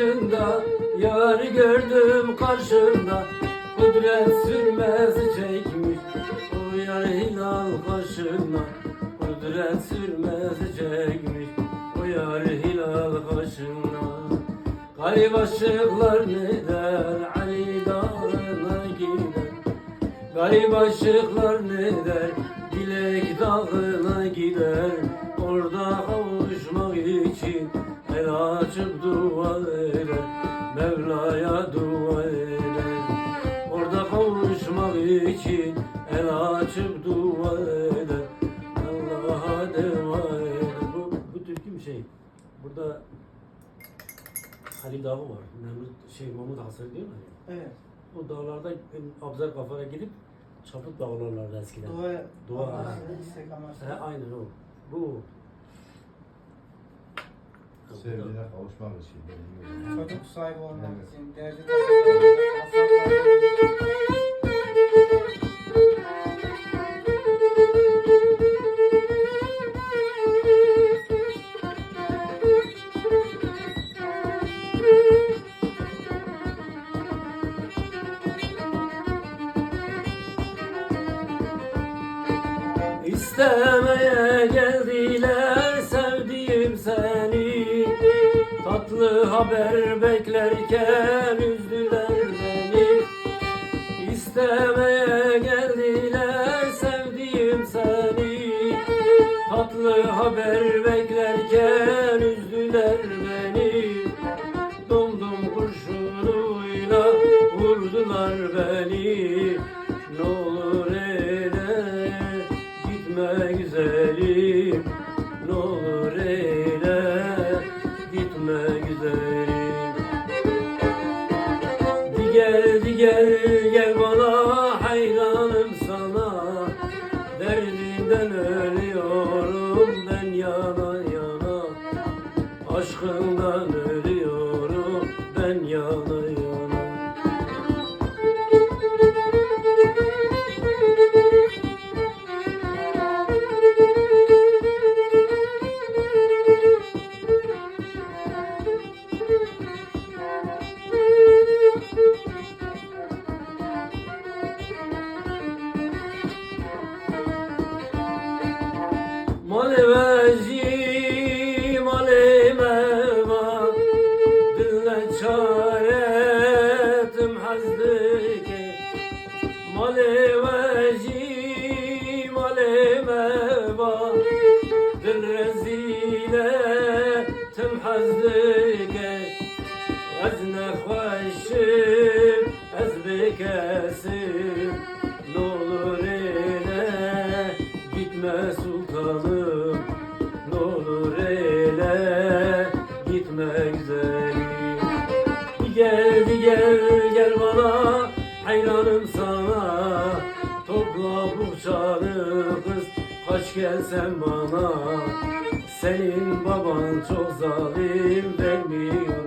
Karşında, Yar gördüm karşımda. Kudret sürmezi çekmiş O yar hilal kaşında Kudret sürmezi çekmiş O yar hilal kaşında Garip aşıklar ne der Ali dağına gider? Garip aşıklar ne der Dilek dağına gider? Orada kavuşmak için açıp dua eder Mevla'ya dua eder Orada kavuşmak için El açıp dua eder Allah'a dua eder Bu, bu türkü bir şey Burada Halil Dağı var. Nemrut, şey Mahmut Hasır diyorlar ya. Evet. O dağlarda Abzer kafana gidip çaput bağlarlardı eskiden. Dua, Dua. He, aynen o. Bu. Sevdiğine kavuşmak için. gibi. Çocuk sahibi olmak Evet. için, derdi İstemeye geldiler sevdiğim seni Tatlı haber beklerken üzdüler beni. İstemeye geldiler sevdiğim seni. Tatlı haber beklerken üzdüler beni. Domdom kurşunuyla vurdular beni. Ne olur eyle gitme güzelim. Ne olur gel gel bana hayranım sana. Derdinden ölüyorum ben yana yana. Aşkından ölüyorum ben yana Maleveci malemeva Dille çaretim hazdike Maleveci malemeva Dil reziletim hazdike Ezne khoşim ez bekesim N'olur eyle gitme sultanım gelsen bana Senin baban çok zalim vermiyor